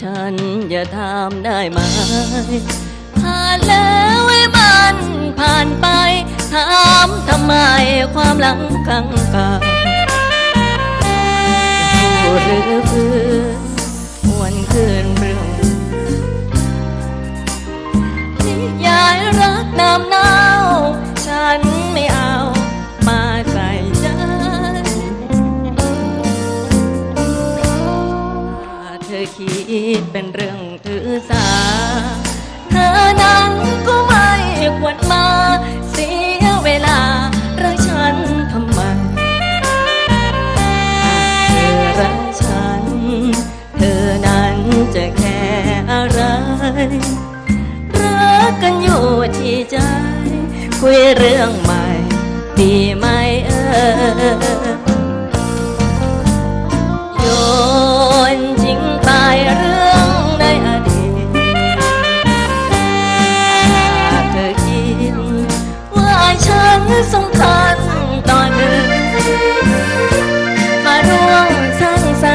ฉันอย่าทำได้ไหม ผ่านแล้วไอ้มันผ่านไป ถามทำไมความหลังกังกาอยู่หรือฟื้นห ธอคิดเป็นเรื่องถือสา เธอนั้นก็ไม่ควรมา เสียเวลารักฉันทำไมเธอรักฉัน เธอนั้นจะแค่อะไร รักกันอยู่ที่ใจ คุยเรื่องใหม่ ดีไหมเออ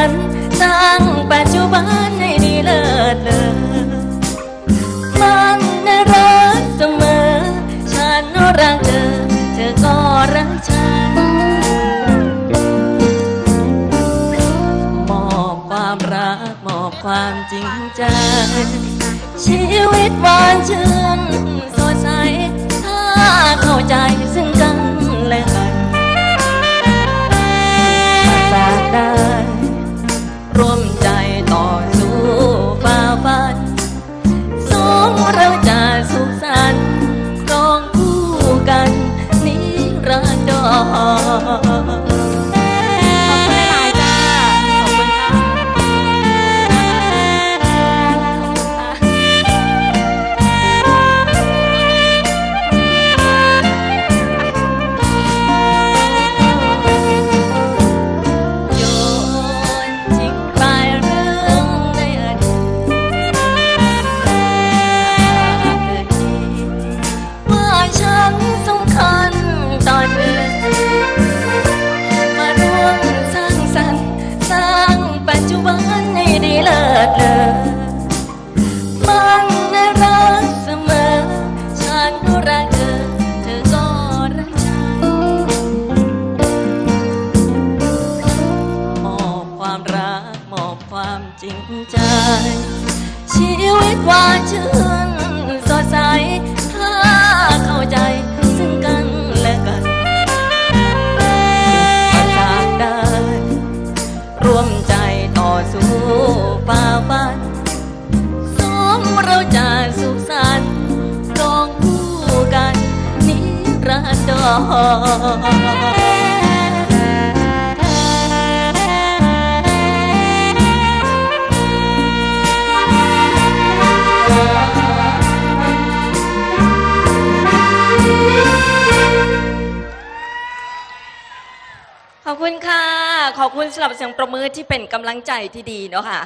างสรรค์สร้างปัจจุบันให้ดีเลิศเลอมันน่ารักเสมอ ฉันรักเธอ เธอก็รักฉัน มอบความรัก มอบความจริงใจ ชีวิตหวานชื่นสดใส ถ้าเข้าใจซึ่ง อง ว่าฉันสำคัญตอนนี้มาร่วมสร้างสรรค์สร้างปัจจุบันให้ดีเลิศเลอมันน่ารักเสมอ ฉันรักเธอ เธอก็รักฉันมอบความรักมอบความจริงใจ ชีวิตหวานชื่น ขอบคุณค่ะ ขอบคุณสำหรับเสียงประมือที่เป็นกำลังใจที่ดีเนาะค่ะ